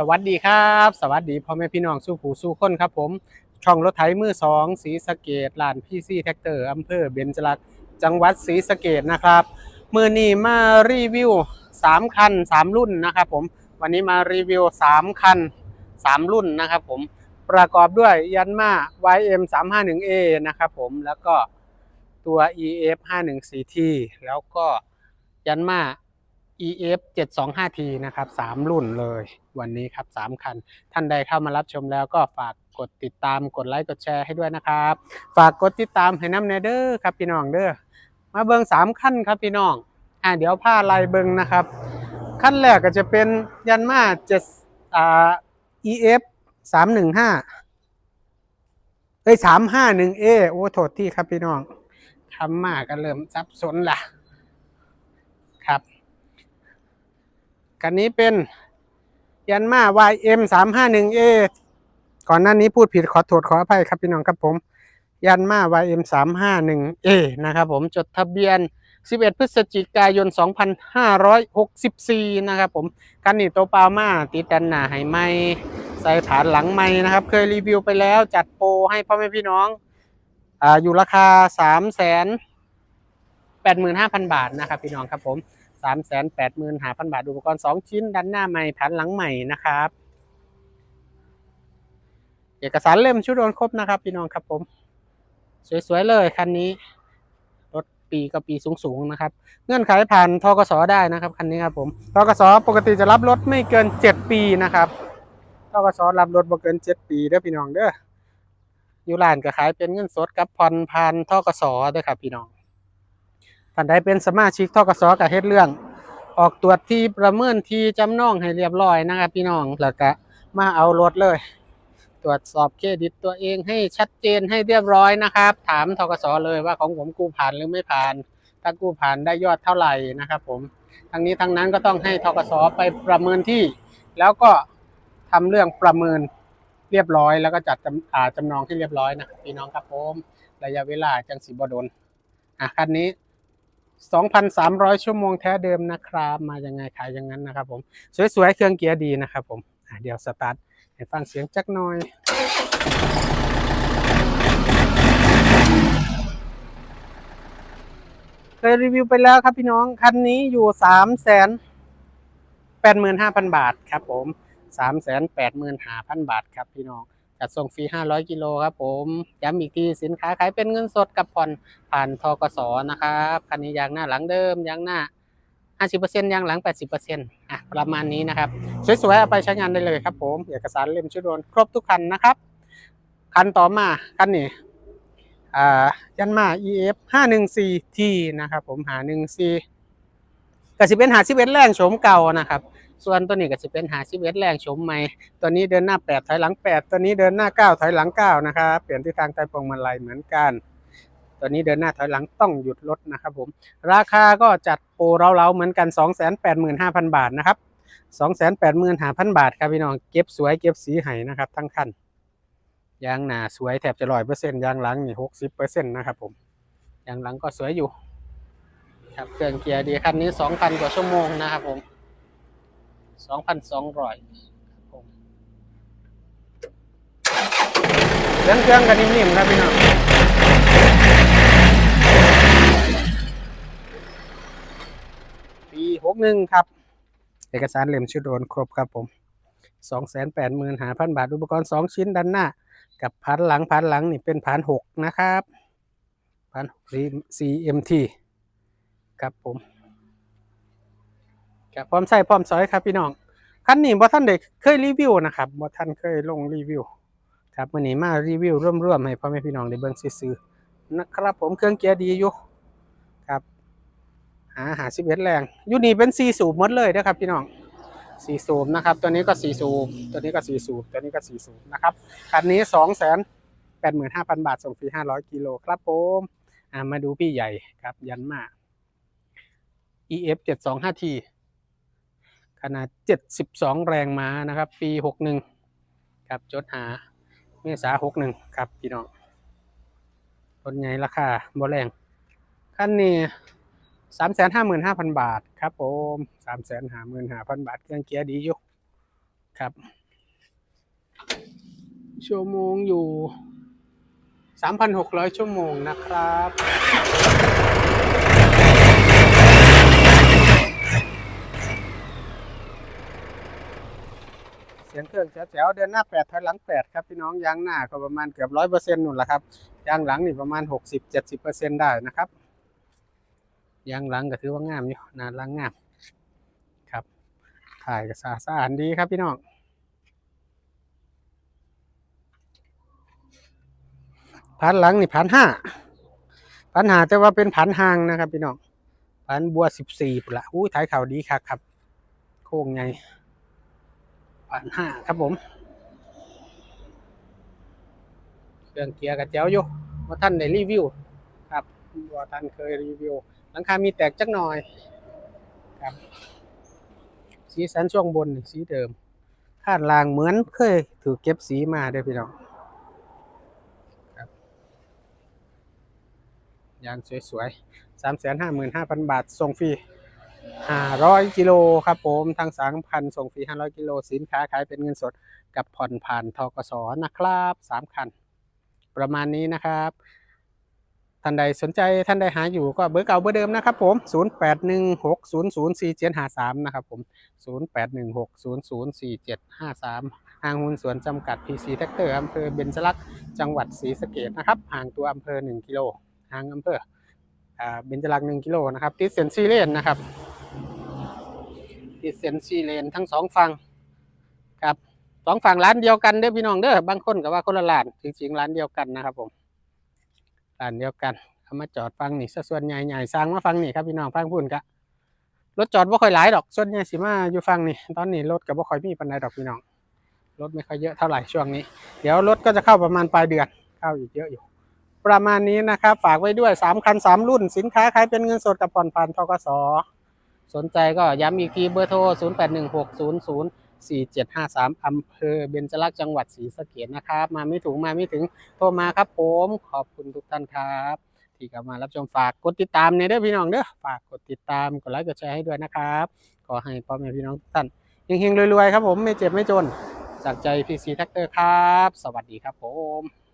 สวัสดีครับ สวัสดีพ่อแม่พี่น้องสู้ผู้สู้คนครับผม ช่องรถไถมือสองสีสะเกดลานพี่ซี่แท็กเตอร์อำเภอเบญจรักษ์จังหวัดศรีสะเกดนะครับมือนี้มารีวิว 3 คัน 3 รุ่นนะครับผมวันนี้มารีวิว 3 คัน 3 รุ่นนะครับผมประกอบด้วยยันมา YM 351A นะครับผมแล้วก็ตัว EF 514T แล้วก็ยันมา EF 725T นะครับ 3 รุ่นเลยวันนี้ครับ 3 คัน ท่านใดเข้ามารับชมแล้วก็ฝากกดติดตามกดไลค์กดแชร์ให้ด้วยนะครับ ฝากกดติดตามให้น้ำแนเดอร์ครับพี่น้องเด้อมาเบิงสามคันครับพี่น้องอ่าเดี๋ยวผ้าลายเบิงนะครับขั้นแรกก็จะเป็นยันมาเจ็ดอ่า EF สามหนึ่งห้าเอ้ยสามห้าหนึ่งเอโอ้โทษที่ครับพี่น้องคำมากก็เริ่มซับสนละครับ กันนี้เป็นยันมา YM สามห้าหนึ่งเอก่อนหน้านี้พูดผิดขอโทษขออภัยครับพี่น้องครับผม ยันมา YM 3 5 1 A นะครับผมจดทะเบียน 11 พฤศจิกายน 2564 นะครับผมคันนี้โตวปล่ามาติดดันหน้าให้ไม่ใส่ฐานหลังไม่นะครับ เคยรีวิวไปแล้วจัดโปรให้พ่อแม่พี่น้องอ่าอยู่ราคา 3 8 5 0 0 0 บาทนะครับพี่น้องครับผม 3 8 5 0 0 0บาท อุปกรณ์2ชิ้นดันหน้าใหม่ฐานหลังใหม่นะครับ เอกสารเล่มชุดโอนครบนะครับ พี่น้องครับผม สวยๆเลยคันนี้ รถปีกับปีสูงๆนะครับ เงื่อนไขผ่านทกสได้นะครับคันนี้ครับผมทกสปกติจะรับรถไม่เกิน7ปีนะครับทกสรับรถบ่เกิน7ปีเด้อพี่น้องเด้ออยู่ร้านก็ขายเป็นเงินสดกับผ่อนผ่านทกสด้อครับพี่น้อง ท่านใดเป็นสมาชิกทกสก็เฮ็ดเรื่อง ออกตรวจที่ประเมินที่จำนองให้เรียบร้อยนะครับพี่น้องแล้วก็มาเอารถเลย ตรวจสอบเครดิตตัวเองให้ชัดเจนให้เรียบร้อยนะครับ ถามทกสเลยว่าของผมกู้ผ่านหรือไม่ผ่าน ถ้ากู้ผ่านได้ยอดเท่าไหร่นะครับ ผมทั้งนี้ทั้งนั้นก็ต้องให้ทกสไปประเมินที่ แล้วก็ทำเรื่องประเมินเรียบร้อย แล้วก็จัดจำอ่าจำนองที่เรียบร้อยนะพี่น้องครับผมระยะเวลาจังสีบดนอะคันนี้ 2,300 ชั่วโมงแท้เดิมนะครับ มายังไงขายอย่างนั้นนะครับ ผม สวยๆ เครื่องเกียร์ดีนะครับ ผมเดี๋ยวสตาร์ทให้ฟังเสียงจักหน่อย เคยรีวิวไปแล้วครับพี่น้อง คันนี้อยู่สามแสนแปดหมื่นห้าพันบาทครับผมสามแสนแปดหมื่นห้าพันบาทครับพี่น้อง จัดส่งฟรีห้าร้อยกิโลครับผม ย้ำอีกทีสินค้าขายเป็นเงินสดกับผ่อนผ่านทกสนะครับคันนี้ยางหน้าหลังเดิมยางหน้า 50%ยางหลัง 80%อะประมาณนี้นะครับ สวยๆเอาไปใช้งานได้เลยครับผมเอกสารเล่มชุดโดนครบทุกคันนะครับ คันต่อมาคันนี้อ่ายันมา EF 514T นะครับผมหา14ก็สิเป็นหา11แรงโฉมเก่านะครับ ส่วนตัวนี้ก็สิเป็นหา11แรงโฉมใหม่ ตัวนี้เดินหน้า 8 ถอยหลัง 8 ตัวนี้เดินหน้า 9 ถอยหลัง 9 นะครับ เปลี่ยนทิศทางใต้พวงมาลัยเหมือนกัน ตัวนี้เดินหน้าถอยหลังต้องหยุดรถนะครับผม ราคาก็จัดโปรเราๆเหมือนกัน 285,000 บาทนะครับ 285,000 บาทครับพี่น้อง เก็บสวยเก็บสีให้นะครับทั้งคัน ยางหนาสวยแทบจะร้อยเปอร์เซ็นต์ยางหลังนี่หกสิบเปอร์เซ็นต์นะครับผม ยางหลังก็สวยอยู่ ครับเครื่องเกียร์ดีคันนี้สองพันกว่าชั่วโมงนะครับผม สองพันสองร้อยครับผมเครื่องเครื่องกันนิ่มๆครับพี่น้องปีหกหนึ่งครับ เอกสารเล่มชุดโอนครบครับผมสองแสนแปดหมื่นหาพันบาท อุปกรณ์สองชิ้นด้านหน้า กับพันหลังพันหลังนี่เป็นพันหกนะครับพันหก CMT ครับผม กับพร้อมใส่พร้อมซอยครับพี่น้องคันนี้บ่ท่านเด็กเคยรีวิวนะครับบ่ท่านเคยลงรีวิวครับวันนี้มารีวิวร่วมๆให้พ่อแม่พี่น้องได้เบิ่งซื่อๆนะครับ ผมเครื่องเกียร์ดีอยู่ครับหาหาสิบเอ็ดแรงอยูนี่เป็นสี่สูบหมดเลยนะครับ พี่น้องสี่สูบนะครับ ตัวนี้ก็สี่สูบตัวนี้ก็สี่สูบตัวนี้ก็สี่สูบนะครับคันนี้สองแสนแปดหมื่นห้าพันบาทส่งฟรีห้าร้อยกิโลครับผมอ่ามาดูพี่ใหญ่ครับยันมา EF เจ็ดสองห้าที ขนาดเจ็ดสิบสองแรงม้านะครับ ปีหกหนึ่งครับจดหาเมษาหกหนึ่งครับพี่น้องรถใหญ่ราคาบ่แรงคันนี้สามแสนห้าหมื่นห้าพันบาทครับผมสามแสนห้าหมื่นห้าพันบาทเครื่องเกียร์ดีอยู่ครับ ชั่วโมงอยู่3,600ชั่วโมงนะครับ เสียงเครื่องแจ๋วๆเดินหน้าแปดถอยหลังแปดครับพี่น้องยางหน้าก็ประมาณเกือบร้อยเปอร์เซ็นต์นู่นแหละครับยางหลังนี่ประมาณหกสิบเจ็ดสิบเปอร์เซ็นต์ได้นะครับยางหลังก็ถือว่างามอยู่นาหลังงามครับถ่ายก็สะอาดดีครับพี่น้องพันหลังนี่พันห้าพันหาแต่ว่าเป็นพันหางนะครับพี่น้องพันบัวสิบสี่ละอู้ถ่ายข่าวดีครับครับ โค้งไง พันห้าครับผม เครื่องเกียร์กับเจ้าอยู่ว่าท่านได้รีวิว ครับว่าท่านเคยรีวิว หลังคามีแตกจักหน่อย ครับ สีสันช่วงบนสีเดิมข้านล่างเหมือนเคยถูกเก็บสีมาเด้อพี่น้องครับยางสวยๆสามแสนห้าหมื่นห้าพันบาทส่งฟรี ห้าร้อยกิโลครับผมทั้งสามพันส่งฟรีห้าร้อยกิโลสินค้าขายเป็นเงินสดกับผ่อนผ่านทกสนะครับสามคัน ประมาณนี้นะครับท่านใดสนใจท่านใดหาอยู่ก็เบอร์เก่าเบอร์เดิมนะครับผม 0 8 1 6 0 0 4 7 5 3 นะครับผม 0 8 1 6 0 0 4 7 5 3ห้างหุ้นสวนจำกัด PC แท็กเตอร์อำเภอเบญจลักษณ์จังหวัดศรีสะเกษนะครับ ห่างตัวอำเภอ 1 กิโล ห่างอำเภอเบญจลักษณ์1กิโลนะครับ ติดเซนซีเลนนะครับ ดเซนซีเลนทั้งสองฝั่งครับสองฝั่งร้านเดียวกันเด้อพี่น้องเด้อบางคนก็ว่าคนละร้านจริงๆร้านเดียวกันนะครับผมร้านเดียวกันเอามาจอดฟังนี่ส่วนใหญ่ใหญ่สร้างมาฟังนี่ครับพี่น้องฟังพุ่นกะรถจอดบ่ค่อยหลายดอกส่วนใหญ่สิมาอยู่ฟังนี่ตอนนี้รถก็บ่ค่อยมีปานใดดอกพี่น้องรถไม่ค่อยเยอะเท่าไหร่ช่วงนี้ เดี๋ยวรถก็จะเข้าประมาณปลายเดือนเข้าอีกเยอะอยู่ ประมาณนี้นะครับ ฝากไว้ด้วยสามคันสามรุ่น สินค้าขายเป็นเงินสดกับผ่อนผ่านทกส สนใจก็ย้ำอีกทีเบอร์โทร 0 8 1 6 0 0 4 7 5 3 อำเภอเบญจลักษณ์จังหวัดศรีสะเกษนะครับ มาไม่ถึงมาไม่ถึงโทรมาครับผม ขอบคุณทุกท่านครับ ที่เข้ามารับชมฝากกดติดตามในเด้อพี่น้องเด้อฝากกดติดตามกดไลค์กดแชร์ให้ด้วยนะครับขอให้พ่อแม่พี่น้องทุกท่านเฮงๆรวยๆครับผมไม่เจ็บไม่จน จากใจพีซีแท็กเตอร์ครับ สวัสดีครับผม